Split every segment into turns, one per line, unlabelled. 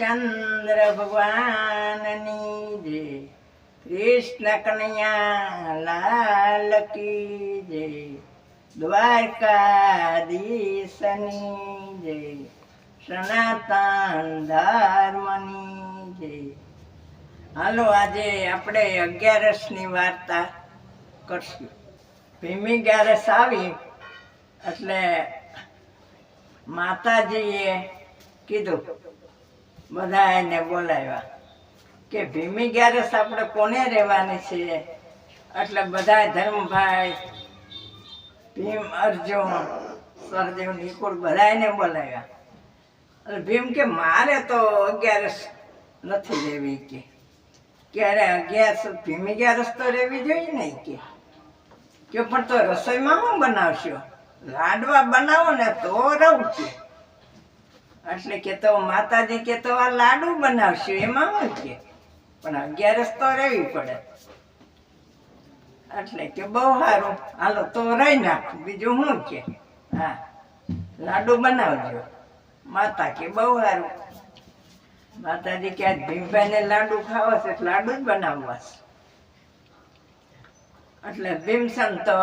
રામચંદ્ર ભગવાનની જય. કૃષ્ણ કનૈયા લાલ કી જય. દ્વારકાધીશની જય. સનાતન ધર્મની જય. હાલો, આજે આપણે અગિયારસની વાર્તા કરશું. ભીમી ગ્યારસ આવી એટલે માતાજીએ કીધું બધા એને બોલાવ્યા કે ભીમી અગિયારસ આપણે કોને રહેવાની છે? એટલે બધા ધર્મભાઈ, ભીમ, અર્જુન, સરદેવ, નિકુળ બધાને બોલાવ્યા. એટલે ભીમ કે, મારે તો અગિયારસ નથી રહેવી કે. ક્યારે અગિયારસ ભીમી અગિયારસ તો રહેવી જોઈએ નહીં કે? કે પણ તો રસોઈમાં શું બનાવશો? લાડવા બનાવો ને તો રહું કે. એટલે કે તો માતાજી કે તો આ લાડુ બનાવશું, એમાં શું કે પણ અગિયારસ તો રહેવી પડે. એટલે કે બહુ સારું. હાલો, તો રહી નાખું. બીજું શું કે હા, લાડુ બનાવજો. માતા કે બહુ સારું. માતાજી કે આજ ભીમભાઈને લાડુ ખાવા છે લાડુ જ બનાવવા એટલે ભીમસન તો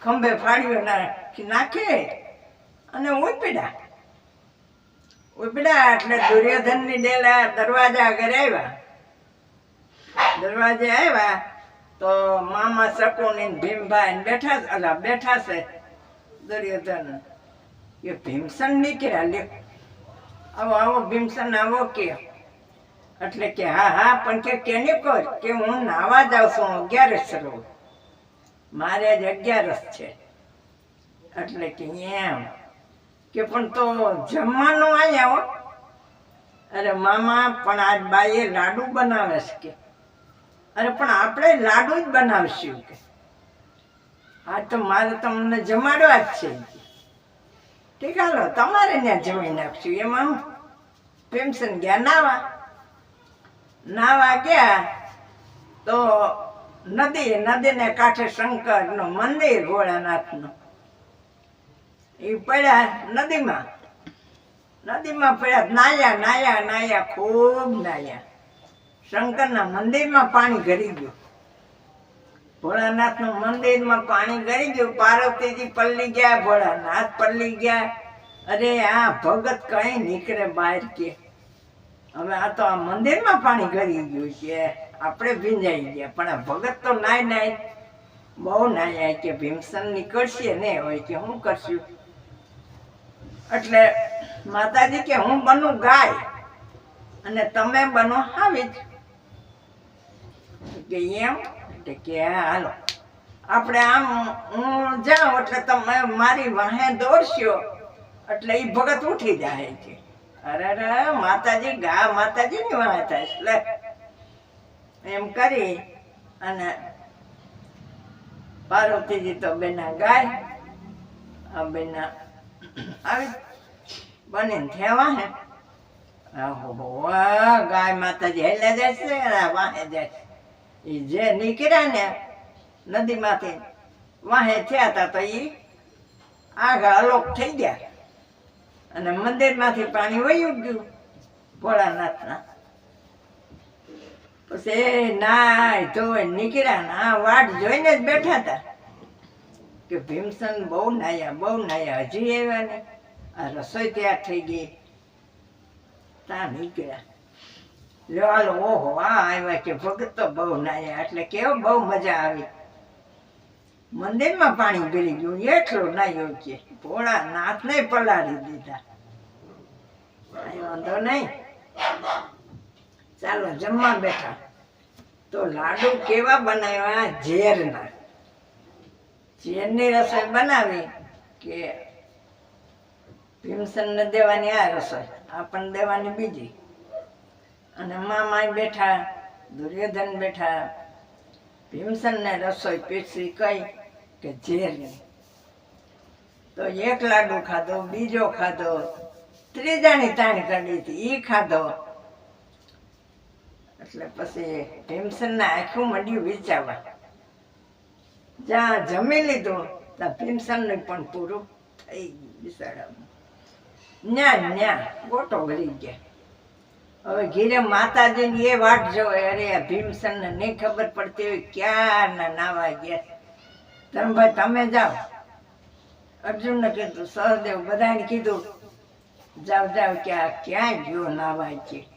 ખંભે ફાડ્યો નાખે અને ઉપડ્યા ઉપડ્યા એટલે દુર્યોધનની ડેલા દરવાજા આગળ આવ્યા. દરવાજે આવ્યા તો મામા શકુની ભીમભાઈ બેઠા અલા બેઠા છે દુર્યોધન. એ ભીમસન નીકળ્યા, લે. આવો આવો, ભીમસન, આવો કે. એટલે કે, હા હા, પણ કે કેને કર? કે હું નાવા જાઉં છું અગિયારસ રહું. મારે જ અગિયારસ છે. એટલે કે એમ. કે પણ તો જમવાનું અહીંયા હો. અરે મામા, પણ આજ બાઈએ લાડુ બનાવે છે કે. અરે પણ આપણે લાડુ જ બનાવશું કે. આ તો મારે તમને જમાડવા જ છે. ઠીક હાલો તમારે ત્યાં જમી નાખશું એમાં આમ. પ્રેમસન ગયા, નાવા. નાવા ગયા તો નદી, નદીને કાંઠે શંકરનું મંદિર, ભોળાનાથનું. એ પડ્યા નદીમાં. નદીમાં પડ્યા, નાયા નાયા નાયા, ખૂબ નાયા. શંકરના મંદિરમાં પાણી ગરી ગયું. ભોળાનાથનું મંદિરમાં પાણી ગરી ગયું. પાર્વતીજી પલ્લી ગયા, ભોળાનાથ પલ્લી ગયા. અરે, આ ભગત કઈ નીકળે બહાર કે. હવે આ તો આ મંદિરમાં પાણી ગરી ગયું છે. આપણે ભીંજાઈ ગયા. પણ આ ભગત તો નાય નાય બહુ નાય કે ભીમસન નીકળશે ને? હોય કે હું કરશું? એટલે માતાજી કે હું બનું ગાય અને તમે બનો હાવી કે એમ? એટલે કે હાલો. આપણે આમ હું જાઉં એટલે તમે મારી વાહે દોડશો. એટલે એ ભગત ઉઠી જાય છે. અરે અરે, માતાજી, ગા માતાજીની વાહે થાય એટલે એમ કરી અને પાર્વતીજી તો બેના ગાય, આ બેના આવી બનીને થયા હે. ગાય માતાજી હેલે આ વાહે છે. એ જે નીકળ્યા ને નદીમાંથી વાહે થયા હતા તો એ આગળ અલોક થઈ ગયા. અને મંદિરમાંથી પાણી વયું ગયું ભોળાનાથના. પછી નાય ધોઈ નીકળ્યા ને આ વાટ જોઈને જ બેઠા હતા કે ભીમસન બહુ નાયા બહુ નાયા. હજી આવ્યા ને? આ રસોઈ તૈયાર થઈ ગઈ. ત્યાં નીકળ્યા લ્યો હાલો, ઓહો, આ આવ્યા કે ભગત તો બહુ નાયા. એટલે કેવો બહુ મજા આવી. મંદિરમાં પાણી ભરી ગયું. એટલું નાયો કે ભોળા નાથને પલાળી દીધા. વાંધો નહીં ચાલો, જમવા બેઠા. તો લાડુ કેવા બનાવ્યા? ઝેરના. ઝેરની રસોઈ બનાવી કે ભીમસનને દેવાની આ રસોઈ આપણને દેવાની બીજી. અને મામા બેઠા, દુર્યોધન બેઠા ભીમસનને રસોઈ પીરસી કઈ કે ઝેરની તો એક લાડુ ખાધો, બીજો ખાધો, ત્રીજાની તાણી કાઢી હતી એ ખાધો. એટલે પછી ભીમસનના આખું મંડ્યું વિચારવા. જ્યાં જમી લીધું. ત્યાં ભીમસનને પણ પૂરું થઈ ગયું બિસાડામાં. ન્યા ન્યા, ગોટો વળી ગયા. હવે ઘીરે માતાજીની એ વાટ જોવે. અરે, આ ભીમસનને નહીં ખબર પડતી હોય ક્યારના નાવા ગયા. ધર્મભાઈ તમે જાઓ. અર્જુનને કીધું, સહદેવ, બધાને કીધું, જાવ જાવ ક્યાં ગયો નાવા છે?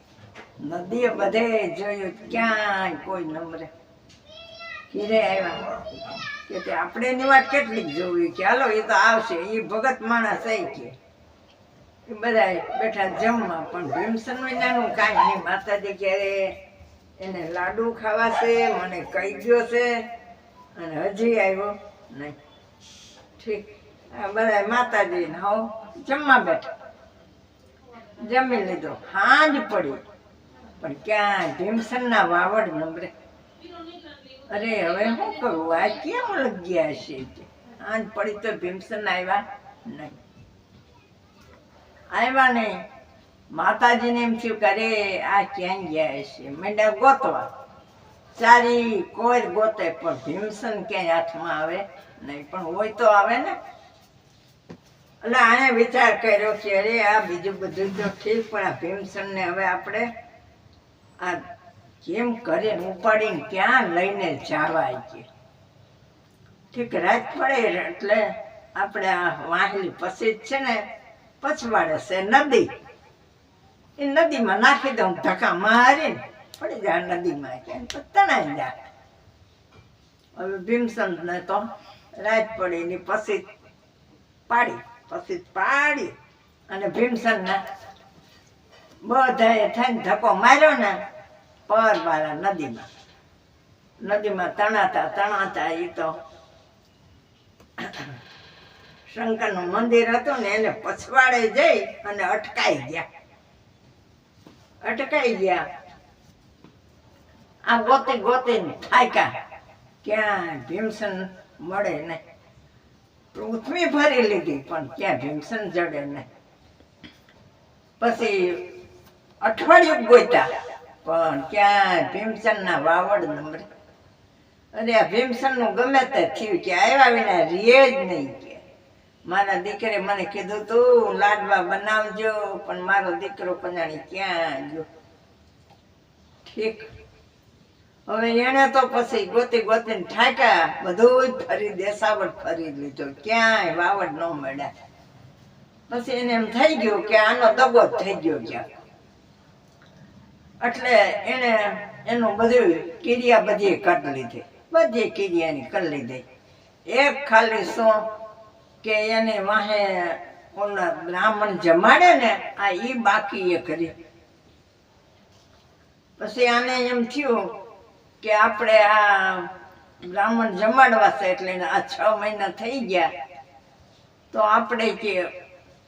નદીએ બધે જોયું, ક્યાંય કોઈ નંબરે ઘીરે આવ્યા. કે તે આપણે એની વાત કેટલીક જોવી કે હાલો, એ તો આવશે, એ ભગત માણસ એ કે. બધા બેઠા જમવા, પણ ભીમસન મહિનાનું કાંઈ નહીં. માતાજી ક્યારે એને લાડુ ખાવા છે મને કહી ગયો છે, અને હજી આવ્યો નહીં. ઠીક. આ બધા માતાજી હો, જમવા બેઠા. જમી લીધો. હાંજ પડી. પણ ક્યાં ભીમસનના વાવડ નંબરે અરે, હવે શું કરું? આ કેમ લગ્યા છે આજ પડી તો ભીમસન આવ્યા નહીં. આવ્યા નહીં. માતાજીને એમ થયું કે અરે, આ ક્યાં ગયા છે? મેંડા ગોતવા. ચારી કોઈ ગોતે, પણ ભીમસન ક્યાંય હાથમાં આવે નહીં. પણ હોય તો આવે ને. એટલે આને વિચાર કર્યો કે અરે, આ બીજું બધું તો ઠીક, પણ આ ભીમસનને હવે આપણે આ કેમ કરે? ઉપાડીને ક્યાં લઈને જવાય કે ઠીક, રાત પડે એટલે આપણે આ વાહલી પછી છે ને, પછવાડે છે નદી. એ નદીમાં નાખી દઉં, ધક્કા મારીને પડી જાય નદીમાં તણાઈ જાય. હવે ભીમસંતને તો રાત પડી ની પછી પાડી પછી પાડી. અને ભીમસનને બધાએ થઈને ધક્કો માર્યો ને પર વાળા નદીમાં. નદીમાં તણાતા તણાતા એ તો શંકરનું મંદિર હતું ને એને પછવાડે જઈ અને અટકાઈ ગયા. અટકાઈ ગયા. આ ગોતી ગોતીને થાક્યા. ક્યાં ભીમસન મળે નહીં. પૃથ્વી ભરી લીધી, પણ ક્યાં ભીમસન જડે ને પછી અઠવાડિયું ગોતા પણ ક્યાં ભીમસનના વાવડ નંબર અરે આ ભીમસનનું ગમે તે થયું કે આવ્યા વિના રીએ જ નહીં કે. મારા દીકરે મને કીધું, તું લાડવા બનાવજો, પણ મારો દીકરો પંજાણી ક્યાં ગયો? ઠીક. હવે એને તો પછી ગોતી ગોતીને ઠાક્યા, બધું ફરી દેસાવટ ફરી લીધો. ક્યાંય વાવડ ન મળ્યા. પછી એને એમ થઈ ગયું કે આનો દગો જ થઈ ગયો ક્યાંક. એટલે એને, એનું બધું કિરિયા બધી કરી લીધી. બધી કિરિયાની કરી લીધી. એક ખાલી શું કે એને વાહે ઓલા બ્રાહ્મણ જમાડે ને, આ એ બાકી એ કરી. પછી આને એમ થયું કે આપણે આ બ્રાહ્મણ જમાડવા છે એટલે આ છ મહિના થઈ ગયા. તો આપણે કે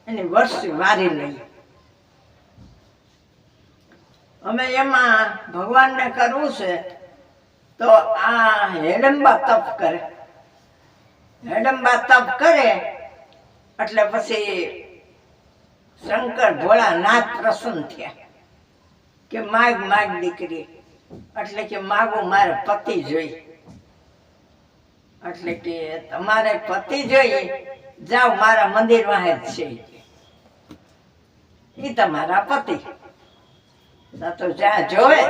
એની વર્ષ વારી લઈએ. અમે એમાં ભગવાનને કરવું છે, તો આ હેડંબા તપ કરે. હેડંબા તપ કરે, એટલે પછી શંકર ભોળાનાથ પ્રસન્ન થયા. કે માગ માગ દીકરી, એટલે કે માગું મારે પતિ જોઈ. એટલે કે તમારે પતિ જોઈ, જાઓ મારા મંદિર જ છે. એ તમારા પતિ. ના તો જ્યાં જોવે,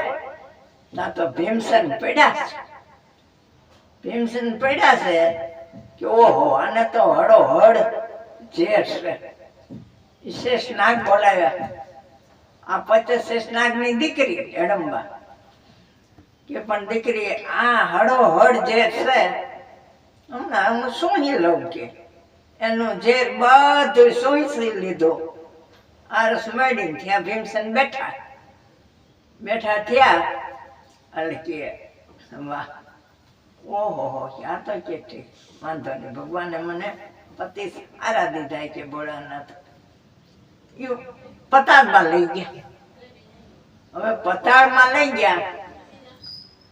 ના તો ભીમસન પડ્યા છે. ભીમસન પડ્યા છે કે ઓહો, આને તો હડો હડ ઝેર છે. શેષનાગ બોલાવ્યા. આ પચે શેષનાગની દીકરી હેડમ્બા કે પણ દીકરી, આ હડો હડ ઝેર છે. હમણાં હું સૂંઘી લઉં કે. એનું ઝેર બધું સૂંઘી લીધું. આરસ મળી ત્યાં ભીમસન બેઠા. બેઠા થયા એટલે કે, વાહ, ઓહો, હો આ તો કે વાંધો નહીં, ભગવાને મને પતિ સારા દીધા કે ભોળાનાથ. એ પતાળમાં લઈ ગયા. હવે પતાળમાં લઈ ગયા.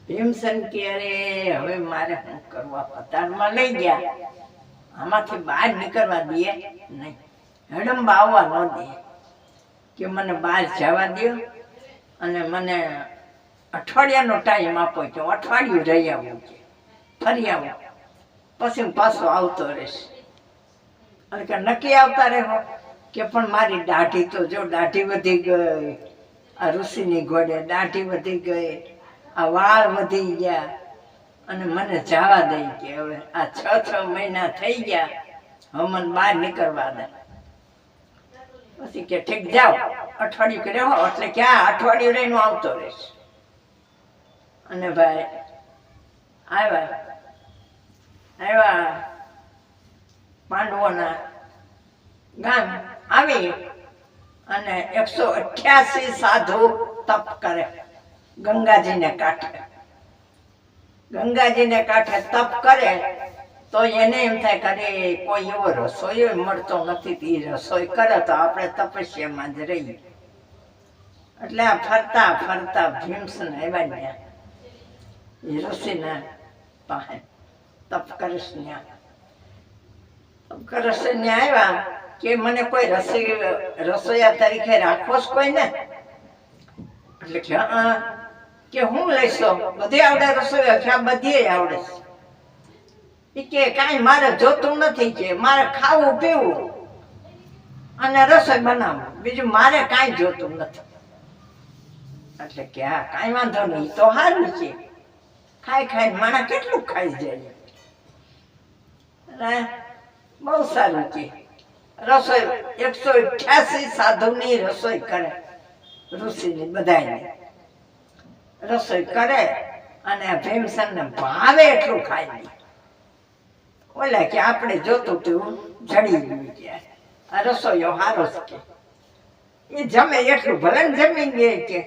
ભીમસન કે, અરે, હવે મારે શું કરવા? પતાળમાં લઈ ગયા. આમાંથી બહાર નીકળવા દે નહીં. હેડમ આવવા ન દે. કે મને બહાર જવા દો અને મને અઠવાડિયાનો ટાઈમ આપો કે હું અઠવાડિયું રહી આવું છે. ફરી આવું. પછી હું પાછો આવતો રહીશ. અને કે નક્કી આવતા રહેવો કે પણ મારી દાઢી તો જો દાઢી વધી ગઈ, આ ઋષિની ઘોડે દાઢી વધી ગઈ, આ વાળ વધી ગયા અને મને જવા દઈ કે હવે આ છ છ મહિના થઈ ગયા હમન બહાર નીકળવા દે. પછી કે ઠીક, જાઓ. અઠવાડિયું કર્યો એટલે ક્યાં અઠવાડિયું રહીને આવતો રહીશ. અને ભાઈ, આવ્યા. આવ્યા. પાંડવોના ગામ આવી અને એકસો અઠ્યાસી સાધુ તપ કરે. ગંગાજીને કાંઠે. ગંગાજીને કાંઠે તપ કરે. તો એને એમ થાય કે કોઈ એવો રસોઈ મળતો નથી, તે રસોઈ કરે તો આપણે તપસ્યામાં જ રહીએ. એટલે આ ફરતા ફરતા ભીમસન આવ્યા ત્યાં. એ રસીના પાસે તપ કરીશ ત્યાં. તપ કરીશ ત્યાં આવ્યા કે મને કોઈ રસોઈ, રસોઈયા તરીકે રાખો જ કોઈ ને? એટલે કે, હા લઈશો? બધી આવડે રસોઈ બધી આવડે છે? કે કાંઈ મારે જોતું નથી કે મારે ખાવું પીવું અને રસોઈ બનાવવું. બીજું મારે કાંઈ જોતું નથી. એટલે કે હા કાંઈ વાંધો નહીં તો સારું છે. ખાઈ ખાઈ માણા કેટલું ખાઈ જાય. બહુ સારું છે. રસોઈ એકસો અઠ્યાસી સાધુની રસોઈ કરે ઋષિની બધાને રસોઈ કરે અને ભીમસનને ભાવે એટલું ખાઈ લે. ઓલા કે આપણે જોતું તું જડી ગયું આ રસોઈયો હારો કે. એ જમે એટલું ભલે જમી લે કે.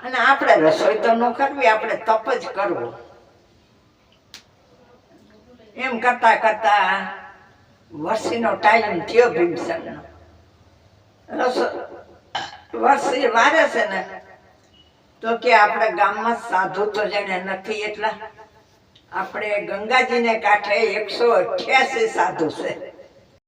અને આપણે રસોઈ તો ન કરવી, આપણે તપ જ કરવું. એમ કરતા કરતા વર્ષીનો ટાઈમ થયો ભીમસરનો રસો, વર્ષી વારે છે ને, તો કે આપણે ગામમાં સાધુ તો જેને નથી એટલા આપણે ગંગાજીને કાંઠે એકસો અઠ્યાસી સાધુ છે.